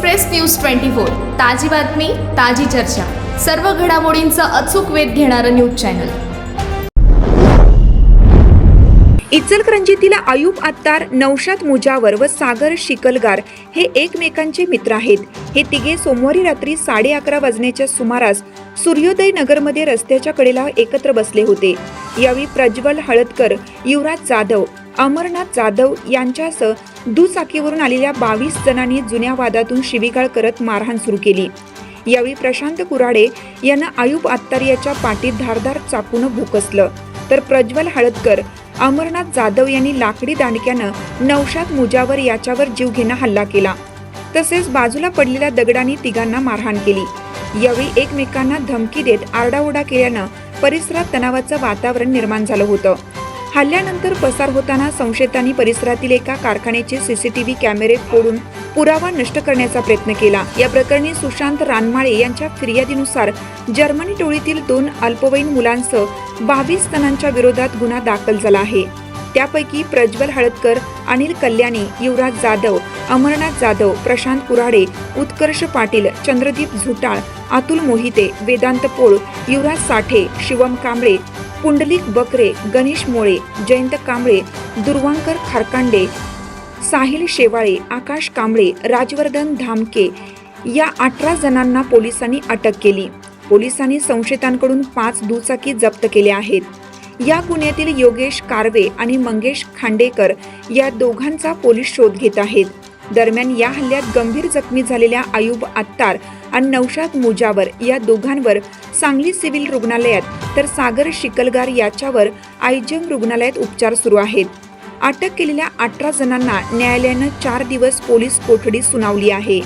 Express news twenty four ताजी बातमी ताजी चर्चा. सर्व घडामोडींचा अचूक वेध घेणारं न्यूज चॅनल. इचलकरंजीतील आयुब आत्तार नौशाद मुजावर व सागर शिकलगार हे एकमेकांचे मित्र आहेत. हे तिघे सोमवारी रात्री साडे अकरा वाजण्याच्या सुमारास सूर्योदय नगरमध्ये रस्त्याच्या कडेला एकत्र बसले होते. यावेळी प्रज्वल हळदकर युवराज जाधव अमरनाथ जाधव यांच्यासह दुचाकीवरून आलेल्या बावीस जणांनी जुन्या वादातून शिवीगाळ करत मारहाण सुरू केली. यावेळी प्रशांत कुराडे यांना आयुब आत्तार याच्या पाठीत धारदार चाकून भोकसलं. तर प्रज्वल हळदकर अमरनाथ जाधव यांनी लाकडी दांडक्यानं नवशाद मुजावर याच्यावर जीवघेणा हल्ला केला. तसेच बाजूला पडलेल्या दगडांनी तिघांना मारहाण केली. यावेळी एकमेकांना धमकी देत आरडाओरडा केल्यानं परिसरात तणावाचं वातावरण निर्माण झालं होतं. हल्ल्यानंतर पसार होताना संशयितांनी परिसरातील एका कारखान्याचे सीसीटीव्ही कॅमेरे फोडून पुरावा नष्ट करण्याचा प्रयत्न केला. या प्रकरणी सुशांत रानमाळे यांच्या फिर्यादीनुसार जर्मनी टोळीतील दोन अल्पवयीन मुलांसह बावीस जणांच्या विरोधात गुन्हा दाखल झाला आहे. त्यापैकी प्रज्वल हळदकर अनिल कल्याणी युवराज जाधव अमरनाथ जाधव प्रशांत कुराडे उत्कर्ष पाटील चंद्रदीप झुटाळ अतुल मोहिते वेदांत पोळ युवराज साठे शिवम कांबळे पुंडलिक बकरे गणेश मोळे जयंत कांबळे दुर्वांकर खारकांडे साहिल शेवाळे आकाश कांबळे राजवर्धन धामके या अठरा जणांना पोलिसांनी अटक केली. पोलिसांनी संशयितांकडून पाच दुचाकी जप्त केल्या आहेत. या गुन्ह्यातील योगेश कारवे आणि मंगेश खांडेकर या दोघांचा पोलीस शोध घेत आहेत. दरम्यान या हल्ल्यात गंभीर जखमी झालेल्या आयुब आत्तार आणि नौशाद मुजावर या दोघांवर सांगली सिव्हिल रुग्णालयात तर सागर शिकलगार याच्यावर आयजम रुग्णालयात उपचार सुरू आहेत. अटक केलेल्या अठरा जणांना न्यायालयानं चार दिवस पोलीस कोठडी सुनावली आहे.